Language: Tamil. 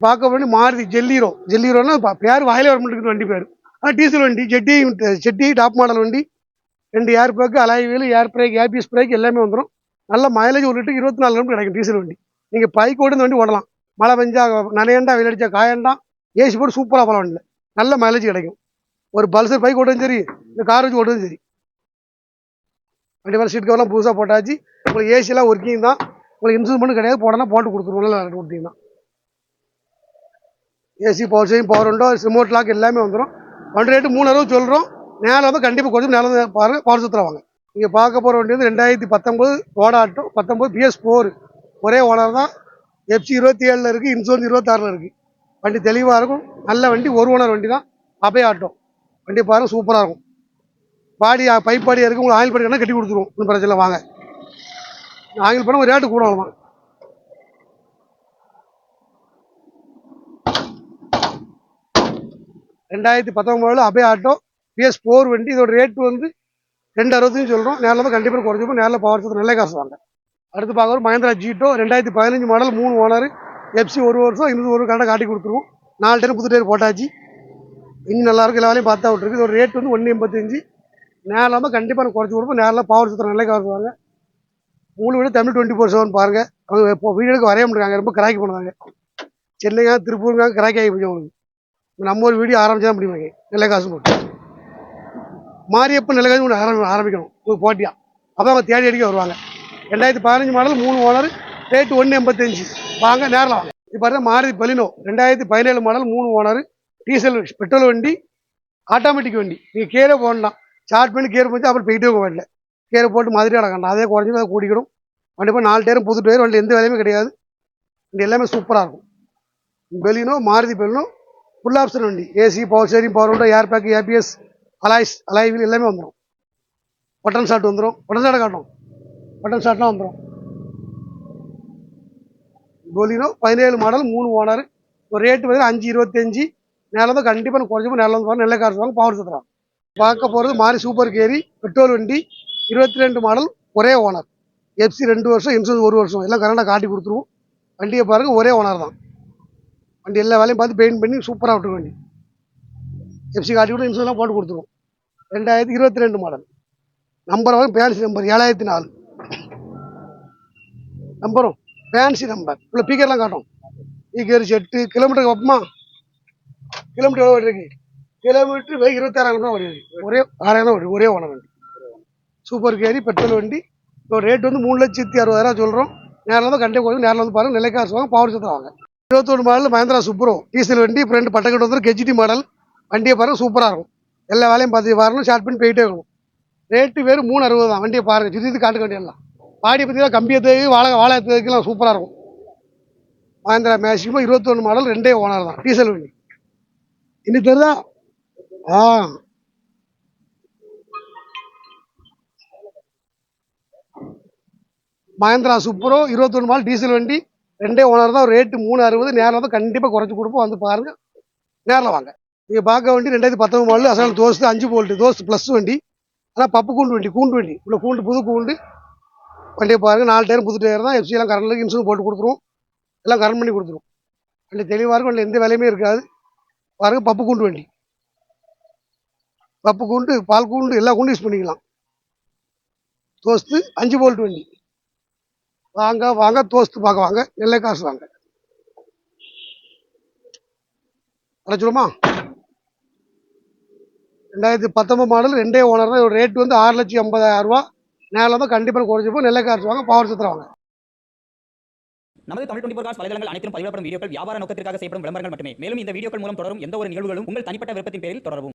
பார்க்க வேண்டி மாருதி ஜெல்லீரோ ஜெல்லீரோன்னா ப- பேர் வாயில வர மாட்டேங்குது வண்டி பேர். ஆனால் டீசல் வண்டி ஜெட்டி ஜெட்டி டாப் மாடல் வண்டி. ரெண்டு air bag alloy wheel air brake ABS brake எல்லாமே வந்துடும் நல்ல மைலேஜ் ஒரு இருபத்தி நாலு கிலோமீட்டர் கிடைக்கும் டீசல் வண்டி. நீங்கள் பைக் ஓடி வண்டி ஓடலாம் மழை பெஞ்சா நனையண்டா வெயிலடிச்சா காயண்டா ஏசி போட்டு சூப்பராக போகலாம் வண்டியில். நல்ல மைலேஜ் கிடைக்கும். ஒரு பல்சர் பைக் ஓடுறதும் சரி இந்த கார் வச்சு ஓடுறதும் சரி. வண்டி மேலே சீட் கவர்லாம் புதுசாக போட்டாச்சு. உங்களுக்கு ஏசிலாம் ஒர்க்கிங் தான். உங்களுக்கு இன்சூரன்ஸ் மட்டும் கிடையாது போடனா போட்டு கொடுத்துருவோம். நல்லா கொடுத்தீங்கன்னா. ஏசி பவர் சேவிங் பவர் உண்டோ ரிமோட் லாக் எல்லாமே வந்துடும் வண்டி ரேட்டு மூணு அறுபது சொல்கிறோம் நேரம் வந்து கண்டிப்பாக கொஞ்சம் நேரம் பாருங்கள் பாருங்க. பவர் சுற்றுறா வாங்க. நீங்கள் பார்க்க போகிற வண்டி வந்து ரெண்டாயிரத்தி பத்தொம்போது ரோடாட்டும் பத்தொம்போது பிஎஸ் ஃபோர் ஒரே ஓனர் தான். எஃப்சி இருபத்தி ஏழில் இருக்குது இன்சூரன்ஸ் இருபத்தாறில் இருக்குது வண்டி தெளிவாக இருக்கும். நல்ல வண்டி ஒரு ஓனர் வண்டி தான். அபய ஆட்டோ வண்டி பாருங்க சூப்பராக இருக்கும். பாடி பைப் பாடியாக இருக்குது உங்களுக்கு ஆயில் பாடி கட்டி கொடுத்துருவோம். ஒன்றும் பிரச்சனை வாங்க. ஆயில் பண்ண ஒரு ரேட்டு கூட அவ்வளோதான் ரெண்டாயிரத்தி பத்தொம்போதில் அபய ஆட்டோ பிஎஸ் ஃபோர் வண்டி இதோட ரேட்டு வந்து ரெண்டு அறுபத்தஞ்சு சொல்கிறோம் நேரில் கண்டிப்பாக குறைஞ்சிப்போம் நேரில் பவர் சத்து நல்ல காசு வாங்க. அடுத்து பார்க்குறோம் மஹேந்திரா ஜீட்டோ ரெண்டாயிரத்தி பதினஞ்சு மாடல் மூணு ஓனர் எஃப்சி ஒரு வருஷம் இன்னும் ஒரு கரெக்டாக காட்டி கொடுத்துருவோம். நாலு டேர் புது டேர் போட்டாச்சு. இன்னும் நல்லாயிருக்கும் எல்லா வேலையும் பார்த்தா விட்டுருக்கு. இதோட ரேட் வந்து ஒன்று எண்பத்தஞ்சு நேரில் வந்து கண்டிப்பாக நான் குறைச்சி கொடுப்போம். நேரில் பவர் சுத்தம் நல்ல காசு வாங்க. உங்களுக்கு தமிழ் டுவெண்ட்டி ஃபோர் செவன் பாருங்கள் அவங்க இப்போ வீடுகளுக்கு வரைய முடியாங்க ரொம்ப கிராக்கி பண்ணுவாங்க சென்னைங்க திருப்பூருங்க கிராக்கி ஆகி போச்சு அவங்களுக்கு. நம்ம ஒரு வீடியோ ஆரம்பிச்சா முடியும் நிலை காசு போட்டு. மாரியப்பன் நல்ல காசு ஒன்று ஆரம்பி ஆரம்பிக்கணும். ஒரு போட்டியாக அப்போ அவங்க தேடி அடிக்க வருவாங்க. ரெண்டாயிரத்தி பதினஞ்சு மாடல் மூணு ஓனர் ரேட்டு ஒன்று எண்பத்தஞ்சு. வாங்க நேரில் வாங்க. இப்போ பாருங்க மாருதி பலினோ ரெண்டாயிரத்தி பதினேழு மாடல் மூணு ஓனர் டீசல் பெட்ரோல் வண்டி ஆட்டோமேட்டிக் வண்டி. நீங்கள் கீரை போடலாம். ஸ்டார்ட் பண்ணி கீரை போச்சு அப்புறம் போயிட்டே போக கீரை போட்டு மாதிரி அடக்கணும். அதே குறைஞ்சி அதை கூட்டிக்கிடும் வண்டி போய் நாலு டயரும் புது டயர் வண்டி எந்த வேலையுமே கிடையாது. வண்டி எல்லாமே சூப்பராக இருக்கும். Baleno Maruti Baleno full option வண்டி AC power steering power window air bag ABS alloys alloy wheel எல்லாமே வந்துடும் பட்டன் ஷாட் வந்துடும் பட்டன் ஷாட்டை காட்டும் பட்டன் ஷாட்லாம் வந்துடும் பொலினோ பதினேழு மாடல் மூணு ஓனர் ஒரு ரேட்டு வந்து அஞ்சு இருபத்தஞ்சி நேரம் வந்து கண்டிப்பாக குறைஞ்சப்போ நேரில் வந்து பாருங்க நல்ல காசு வாங்க பவர் சுற்றுறாங்க பார்க்க போகிறது மாறி சூப்பர் கேரி பெட்ரோல் வண்டி இருபத்தி ரெண்டு மாடல் ஒரே ஓனர் எஃப்சி ரெண்டு வருஷம் இன்சூரன்ஸ் ஒரு வருஷம் எல்லாம் கரெக்டாக காட்டி கொடுத்துருவோம் வண்டியை பாருங்கள் ஒரே ஓனர் தான் வண்டி எல்லா வேலையும் பார்த்து பெயிண்ட் பண்ணி சூப்பராக விட்டுருக்க வண்டி. எஃப்சி காட்டி கூட இன்சூரன்ஸ்லாம் போட்டு கொடுத்துருவோம் ரெண்டாயிரத்தி இருபத்தி ரெண்டு மாடல் நம்பர் வரும் பேன்சி நம்பர் ஏழாயிரத்தி நாலு. நம்பரும் ஃபேன்சி நம்பர் இவ்வளோ பீக்கர்லாம் காட்டும் பீக்கர் செட்டு கிலோமீட்டருக்கு வைப்போமா கிலோமீட்டர் எவ்வளோ இருக்கு? கிலோமீட்டர் வெறும் இருபத்தாறாயிரம் தான் வருது ஒரே ஆறாயிரம் தான் வருது ஒரே ஓன வண்டி. சூப்பர் கேரி பெட்ரோல் வண்டி. இப்போ ரேட் வந்து மூணு லட்சத்தி அறுபதாயிரம் சொல்கிறோம் நேரில் வந்து கண்டே போய் நேரில் வந்து பாருங்கள் நிலைக்காசு வாங்க பவர் சத்தம் வாங்க. இருபத்தொன்று மாடல் மஹேந்திரா சுப்ரோ டீசல் வண்டி இப்போ ரெண்டு பட்டக்கட்டு வந்துடும் கெஜிடி மாடல் வண்டியை பாருங்க சூப்பராக இருக்கும். எல்லா வேலையும் பார்த்து வரணும் ஷார்ட் பண்ணி போயிட்டே இருக்கணும் ரேட்டு வேறு மூணு அறுபது தான். வண்டியை பாருங்க சுற்றி சுற்றி காட்டுக்க வேண்டியெல்லாம் பாடி பார்த்தீங்கன்னா கம்பியத்துக்கு வாழை வாழையத்துக்குலாம் சூப்பராக இருக்கும். மஹேந்திரா மேக்ஸிமம் இருபத்தொன்று மாடல் ரெண்டே ஓனர் தான். டீசல் வண்டி. இன்னும் தெரியுதா? ஆ. மஹேந்திரா சூப்பரோ இருபத்தொன்று மாடல் டீசல் வண்டி. ரெண்டே ஓனர் தான் ரேட்டு மூணு அறுபது நேரில் வந்து கண்டிப்பாக குறைச்சி கொடுப்போம். வந்து பாருங்கள் நேரில் வாங்க. நீங்கள் பார்க்க வண்டி ரெண்டாயிரத்தி பத்தொம்பது மாடல் அசல் தோஸ்து அஞ்சு போல்ட்டு தோஸ்து ப்ளஸ் வண்டி. ஆனால் பப்பு கூண்டு வண்டி கூண்டு வண்டி. உள்ள கூண்டு புது கூண்டு. வண்டியை பாருங்க நாலு டயர் புது டயர் தான். எஃப்சி எல்லாம் கரண்ட்ல இன்சூரன்ஸ் போட்டு கொடுத்துருவோம். எல்லாம் கரண்ட் பண்ணி கொடுத்துருவோம். வண்டி தெளிவாக இருக்கும் வண்டி எந்த வேலையுமே இருக்காது. பாருங்கள் பப்பு கூண்டு வண்டி. பப்பு கூண்டு பால் கூண்டு எல்லா கூண்டும் யூஸ் பண்ணிக்கலாம். தோஸ்து அஞ்சு போல்ட் வண்டி. வாங்க வாங்க தோஸ்து பார்க்க வாங்க. நெல்லை காசு வாங்க. அழைச்சிடுமா ரெண்டாயிரத்தி பத்தொன்பது மாடல் ரெண்டே ஓனர் தான் ரேட் வந்து ஆறு லட்சம் ஐம்பதாயிரம் ரூபா. நேரில் வந்து கண்டிப்பாக குறைச்சிப்போம். நெல்லை காசு வாங்க பவர் சுத்திரம் வாங்க. நமது தமிழ் டுவெண்டி காஸ் வலைதளங்கள் அனைத்தும் பதிவிடப்படும் வீடியோக்கள் வியாபார நோக்கத்திற்காக செய்யப்படும் விளம்பரங்கள் மட்டுமே. மேலும் இந்த வீடியோக்கள் மூலம் தொடரும் எந்த ஒரு நிகழ்வுகளும் உங்கள் தனிப்பட்ட விருப்பத்தின் பேரில் தொடரவும்.